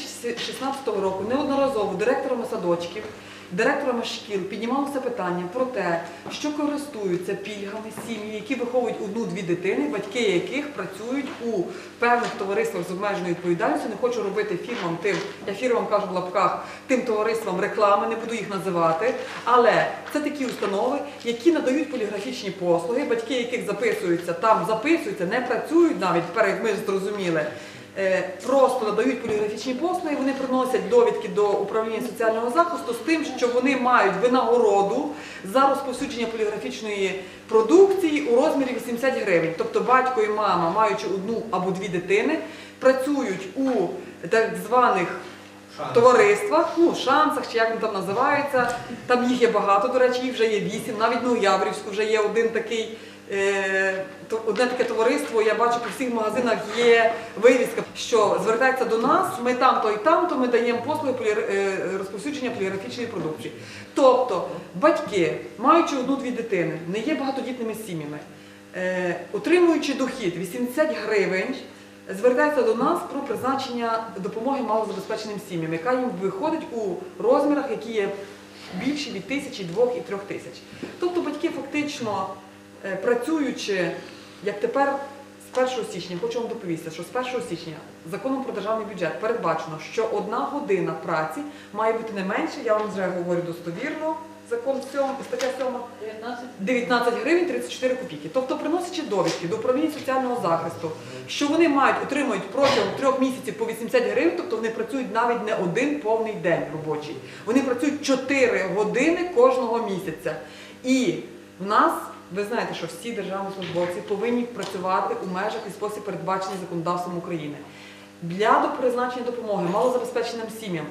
2016 року неодноразово директорами садочків, директорами шкіл піднімалося питання про те, що користуються пільгами сім'ї, які виховують одну-дві дитини, батьки яких працюють у певних товариствах з обмеженою відповідальністю. Не хочу робити фірмам тим, я фірмам кажу в лапках, тим товариствам реклами, не буду їх називати. Але це такі установи, які надають поліграфічні послуги, батьки яких записуються, там записуються, не працюють навіть, тепер ми зрозуміли. Е, Просто надають поліграфічні послуги, вони приносять довідки до управління соціального захисту з тим, що вони мають винагороду за розповсюдження поліграфічної продукції у розмірі 80 гривень. Тобто батько і мама, маючи одну або дві дитини, працюють у так званих товариствах, ну, шансах, чи як вони там називаються. Там їх є багато, до речі, їх вже є вісім. Навіть на Уяврівську вже є один такий. Е, Одне таке товариство, я бачу по всіх магазинах є вивіска, що звертається до нас, ми там-то і там-то, ми даємо послуги е, розповсюдження поліграфічної продукції. Тобто батьки, маючи одну-дві дитини, не є багатодітними сім'ями, е, отримуючи дохід 80 гривень, звертається до нас про призначення допомоги малозабезпеченим сім'ям, яка їм виходить у розмірах, які є більші від тисячі, двох і трьох тисяч. Тобто батьки фактично працюючи, як тепер з 1 січня, хочу вам доповісти, що з 1 січня законом про державний бюджет передбачено, що одна година праці має бути не менше, я вам вже говорю достовірно, закон 7, стаття 7, 19 19 гривень 34 копійки. Тобто, приносячи довідки до управління соціального захисту, що вони мають отримують протягом трьох місяців по 80 гривень, тобто вони працюють навіть не один повний день робочий. Вони працюють 4 години кожного місяця. І в нас, ви знаєте, що всі державні службовці повинні працювати у межах і спосіб передбачений законодавством України. Для призначення допомоги малозабезпеченим сім'ям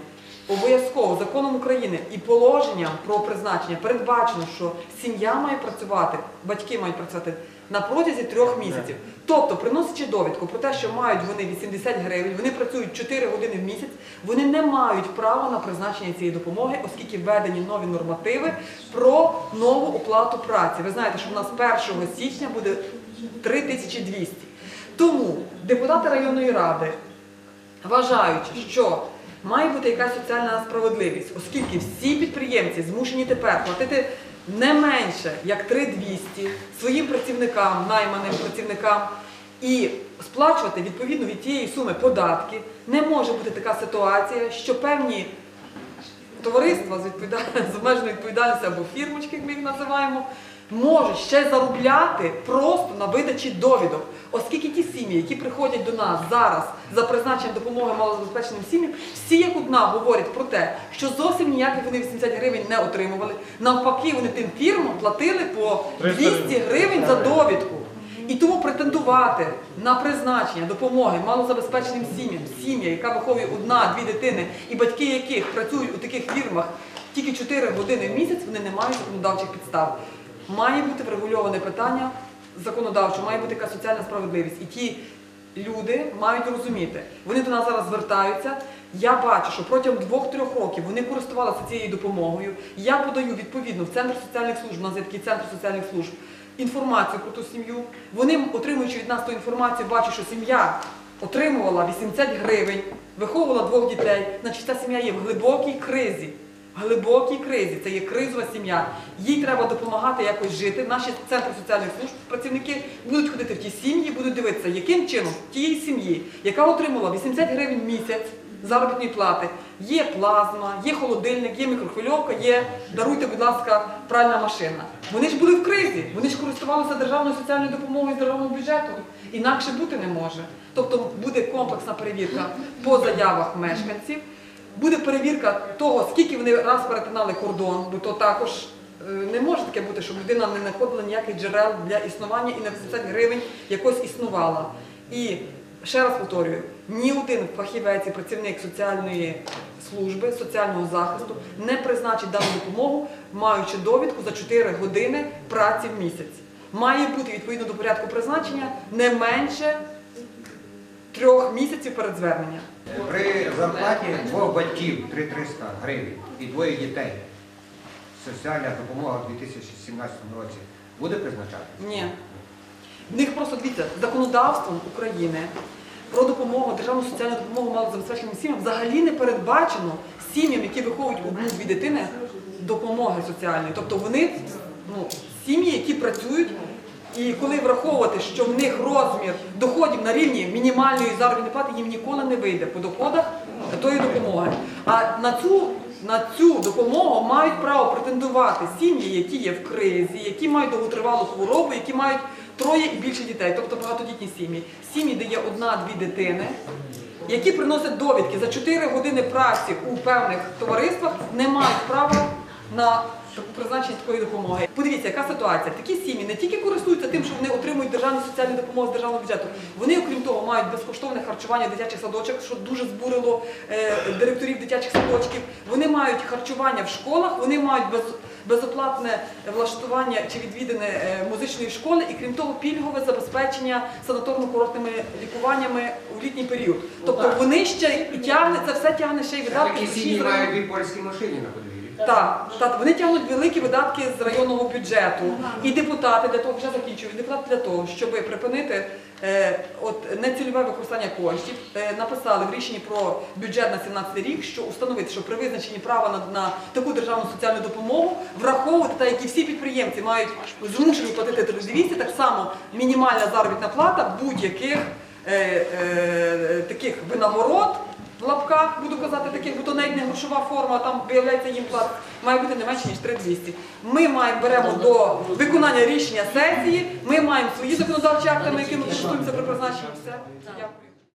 обов'язково законом України і положенням про призначення передбачено, що сім'я має працювати, батьки мають працювати на протязі трьох місяців. Тобто, приносячи довідку про те, що мають вони 80 гривень, вони працюють 4 години в місяць, вони не мають права на призначення цієї допомоги, оскільки введені нові нормативи про нову оплату праці. Ви знаєте, що в нас 1 січня буде 3200. Тому депутати районної ради вважаючи, що має бути якась соціальна справедливість, оскільки всі підприємці змушені тепер платити не менше як 3200 своїм працівникам, найманим працівникам, і сплачувати відповідно від тієї суми податки, не може бути така ситуація, що певні товариства з, відповіда- з обмеженою відповідальністю або фірмочки, як ми їх називаємо, можуть ще заробляти просто на видачі довідок. Оскільки ті сім'ї, які приходять до нас зараз за призначенням допомоги малозабезпеченим сім'ям, всі як одна говорять про те, що зовсім ніяких вони 80 гривень не отримували. Навпаки, вони тим фірмам платили по 200 гривень за довідку. І тому претендувати на призначення допомоги малозабезпеченим сім'ям, сім'я, яка виховує одна-дві дитини, і батьки яких працюють у таких фірмах тільки 4 години в місяць, вони не мають законодавчих підстав. Має бути врегульоване питання законодавчо, має бути якась соціальна справедливість. І ті люди мають розуміти, вони до нас зараз звертаються. Я бачу, що протягом двох-трьох років вони користувалися цією допомогою. Я подаю відповідно в центр соціальних служб, у нас є такий центр соціальних служб, інформацію про ту сім'ю. Вони, отримуючи від нас ту інформацію, бачать, що сім'я отримувала 80 гривень, виховувала двох дітей. Значить, ця сім'я є в глибокій кризі. Глибокій кризі, це є кризова сім'я. Їй треба допомагати якось жити. Наші центри соціальних служб, працівники будуть ходити в ті сім'ї, будуть дивитися, яким чином тієї сім'ї, яка отримала 80 гривень в місяць заробітної плати, є плазма, є холодильник, є мікрохвильовка, є, даруйте, будь ласка, пральна машина. Вони ж були в кризі, вони ж користувалися державною соціальною допомогою з державного бюджету. Інакше бути не може. Тобто буде комплексна перевірка по заявах мешканців. Буде перевірка того, скільки вони раз перетинали кордон, бо то також е, не може таке бути, щоб людина не знаходила ніяких джерел для існування і на 80 гривень якось існувала. І ще раз повторюю, ні один фахівець і працівник соціальної служби, соціального захисту не призначить дану допомогу, маючи довідку за 4 години праці в місяць. Має бути відповідно до порядку призначення не менше трьох місяців перед зверненням. При зарплаті двох батьків 3300 гривень і двоє дітей. Соціальна допомога у 2017 році буде призначатися? Ні. В них просто дивіться, законодавством України про допомогу, державну соціальну допомогу малозабезпеченим сім'ям взагалі не передбачено сім'ям, які виховують одну-дві дитини, допомоги соціальної. Тобто вони ну, сім'ї, які працюють. І коли враховувати, що в них розмір доходів на рівні мінімальної заробітної плати, їм ніколи не вийде по доходах тої допомоги. А на цю, на цю допомогу мають право претендувати сім'ї, які є в кризі, які мають довготривалу хворобу, які мають троє і більше дітей, тобто багатодітні сім'ї. Сім'ї, де є одна-дві дитини, які приносять довідки за 4 години праці у певних товариствах, не мають права на таку призначення такої допомоги. Подивіться, яка ситуація. Такі сім'ї не тільки користуються тим, що вони отримують державну соціальну допомогу з державного бюджету, вони, окрім того, мають безкоштовне харчування в дитячих садочок, що дуже збурило е, директорів дитячих садочків. Вони мають харчування в школах, вони мають без, безоплатне влаштування чи відвідини е, музичної школи, і крім того, пільгове забезпечення санаторно-курортними лікуваннями в літній період. Тобто вони ще і тягне це все тягне ще й видатки. Такі сім'ї мають дві польські машини на. Так, так, вони тягнуть великі видатки з районного бюджету. І депутати для того, вже закінчую, депутати для того, щоб припинити е, от, нецільове використання коштів, е, написали в рішенні про бюджет на 17 рік, що установити, що при визначенні права на, на таку державну соціальну допомогу враховувати, так як і всі підприємці мають змушені платити 200, так само мінімальна заробітна плата будь-яких е, е, таких винагород в лапках, буду казати, таких, бо то навіть не грошова форма, а там виявляється їм плат має бути не менше, ніж 3200. Ми маємо беремо до виконання рішення сесії, ми маємо свої законодавчі акти, якими користуємося при призначенні все. Дякую.